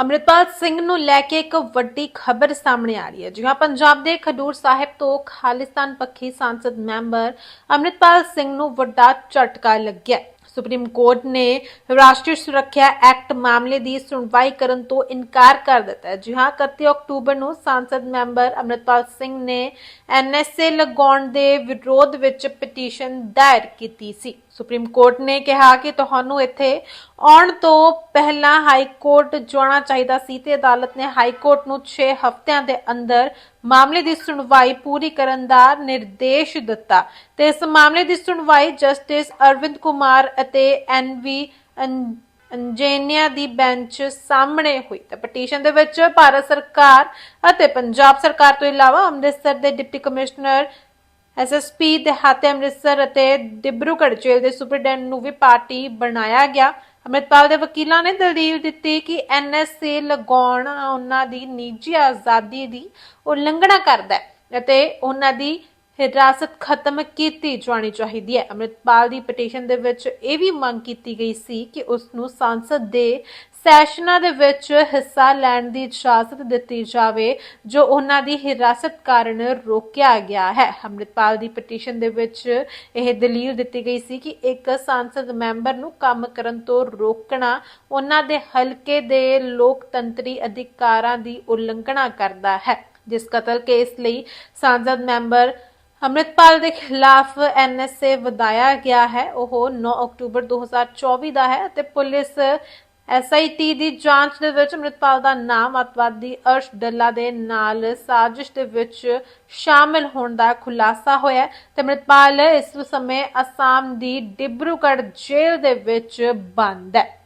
ਅੰਮ੍ਰਿਤਪਾਲ ਸਿੰਘ ਨੂੰ ਲੈ ਕੇ ਇੱਕ ਵੱਡੀ ਖਬਰ ਸਾਹਮਣੇ ਆ ਰਹੀ ਹੈ। ਜਿਹਾਂ ਪੰਜਾਬ ਦੇ ਖਡੂਰ ਸਾਹਿਬ ਤੋਂ ਖਾਲਿਸਤਾਨ ਪੱਖੀ ਸੰਸਦ ਮੈਂਬਰ ਅੰਮ੍ਰਿਤਪਾਲ ਸਿੰਘ ਨੂੰ ਵੱਡਾ ਝਟਕਾ ਲੱਗਿਆ। ਸੁਪਰੀਮ ਕੋਰਟ ਨੇ ਰਾਸ਼ਟਰੀ ਸੁਰੱਖਿਆ ਐਕਟ ਮਾਮਲੇ ਦੀ ਸੁਣਵਾਈ ਕਰਨ ਤੋਂ ਇਨਕਾਰ ਕਰ ਦਿੱਤਾ ਜੀ ਹਾਂ 31 ਅਕਤੂਬਰ ਨੂੰ ਸੰਸਦ ਮੈਂਬਰ ਅੰਮ੍ਰਿਤਪਾਲ ਸਿੰਘ ਨੇ ਐਨਐਸਏ ਲਗਾਉਣ ਦੇ ਵਿਰੋਧ ਵਿੱਚ ਪਟੀਸ਼ਨ ਦਾਇਰ ਕੀਤੀ ਸੀ। ਸੁਪਰੀਮ ਕੋਰਟ ਨੇ ਕਿਹਾ ਕਿ ਤੁਹਾਨੂੰ ਇੱਥੇ ਆਉਣ ਤੋਂ ਪਹਿਲਾਂ ਹਾਈ ਕੋਰਟ ਜਾਣਾ ਚਾਹੀਦਾ ਸੀ ਤੇ ਅਦਾਲਤ ਨੇ ਹਾਈ ਕੋਰਟ ਨੂੰ 6 ਹਫ਼ਤਿਆਂ ਦੇ ਅੰਦਰ ਮਾਮਲੇ ਦੀ ਸੁਣਵਾਈ ਪੂਰੀ ਕਰਨ ਦਾ ਨਿਰਦੇਸ਼ ਦਿੱਤਾ। ਤੇ ਇਸ ਮਾਮਲੇ ਦੀ ਸੁਣਵਾਈ ਜਸਟਿਸ ਅਰਵਿੰਦ ਕੁਮਾਰ ਅਤੇ ਐਨ ਵੀ ਅੰਜੇਨੀਆ ਦੀ ਬੈਂਚ ਸਾਹਮਣੇ ਹੋਈ। ਤਾਂ ਪਟੀਸ਼ਨ ਦੇ ਵਿੱਚ ਭਾਰਤ ਸਰਕਾਰ ਅਤੇ ਪੰਜਾਬ ਸਰਕਾਰ ਤੋਂ ਇਲਾਵਾ ਅੰਮ੍ਰਿਤਸਰ ਦੇ ਡਿਪਟੀ ਕਮਿਸ਼ਨਰ ਐਸਐਸਪੀ ਦੇ ਅੰਮ੍ਰਿਤਸਰ ਅਤੇ ਡਿਬਰੂਗੜ੍ਹ ਜੇਲ੍ਹ ਦੇ ਸੁਪਰਡੈਂਟ ਨੂੰ ਵੀ ਪਾਰਟੀ ਬਣਾਇਆ ਗਿਆ। ਅੰਮ੍ਰਿਤਪਾਲ ਦੇ ਵਕੀਲਾਂ ਨੇ ਦਲੀਲ ਦਿੱਤੀ ਕਿ ਐਨਐਸਏ ਲਗਾਉਣ ਉਹਨਾਂ ਦੀ ਨਿੱਜੀ ਆਜ਼ਾਦੀ ਦੀ ਉਲੰਘਣਾ ਕਰਦਾ ਹੈ ਅਤੇ ਉਹਨਾਂ ਦੀ ਹਿਰਾਸਤ ਖਤਮ ਕੀਤੀ ਜਾਣੀ ਚਾਹੀਦੀ ਹੈ। ਅੰਮ੍ਰਿਤਪਾਲ ਦੀ ਪਟੀਸ਼ਨ ਦੇ ਵਿੱਚ ਇਹ ਵੀ ਮੰਗ ਕੀਤੀ ਗਈ ਸੀ ਕਿ ਉਸ ਨੂੰ ਸੰਸਦ ਦੇ ਸੈਸ਼ਨਾਂ ਦੇ ਵਿੱਚ ਹਿੱਸਾ ਲੈਣ ਦੀ ਇਜਾਜ਼ਤ ਦਿੱਤੀ ਜਾਵੇ, ਜੋ ਉਹਨਾਂ ਦੀ ਹਿਰਾਸਤ ਕਾਰਨ ਰੋਕਿਆ ਗਿਆ ਹੈ। ਅੰਮ੍ਰਿਤਪਾਲ ਦੀ ਪਟੀਸ਼ਨ ਦੇ ਵਿੱਚ ਇਹ ਦਲੀਲ ਦਿੱਤੀ ਗਈ ਸੀ ਕਿ ਇੱਕ ਸੰਸਦ ਮੈਂਬਰ ਨੂੰ ਕੰਮ ਕਰਨ ਤੋਂ ਰੋਕਣਾ ਉਹਨਾਂ ਦੇ ਹਲਕੇ ਦੇ ਲੋਕਤੰਤਰੀ ਅਧਿਕਾਰਾਂ ਦੀ ਉਲੰਘਣਾ ਕਰਦਾ ਹੈ, ਜਿਸ ਕਤਲ ਕੇਸ ਲਈ ਸੰਸਦ ਮੈਂਬਰ ਅੰਮ੍ਰਿਤਪਾਲ ਦੇ ਖਿਲਾਫ ਐਨਐਸਏ ਵਧਾਇਆ ਗਿਆ ਹੈ। ਉਹ 9 ਅਕਤੂਬਰ 2024 ਦਾ ਹੈ ਅਤੇ ਪੁਲਿਸ ਐਸਆਈਟੀ ਦੀ ਜਾਂਚ ਦੇ ਵਿੱਚ ਅੰਮ੍ਰਿਤਪਾਲ ਦਾ ਨਾਮ ਅਤਵਾਦੀ ਅਰਸ਼ ਡੱਲਾ ਦੇ ਨਾਲ ਸਾਜ਼ਿਸ਼ ਦੇ ਵਿੱਚ ਸ਼ਾਮਿਲ ਹੋਣ ਦਾ ਖੁਲਾਸਾ ਹੋਇਆ ਤੇ ਅੰਮ੍ਰਿਤਪਾਲ ਇਸ ਸਮੇਂ ਅਸਾਮ ਦੀ ਡਿਬਰੂਗੜ੍ਹ ਜੇਲ੍ਹ ਦੇ ਵਿੱਚ ਬੰਦ ਹੈ।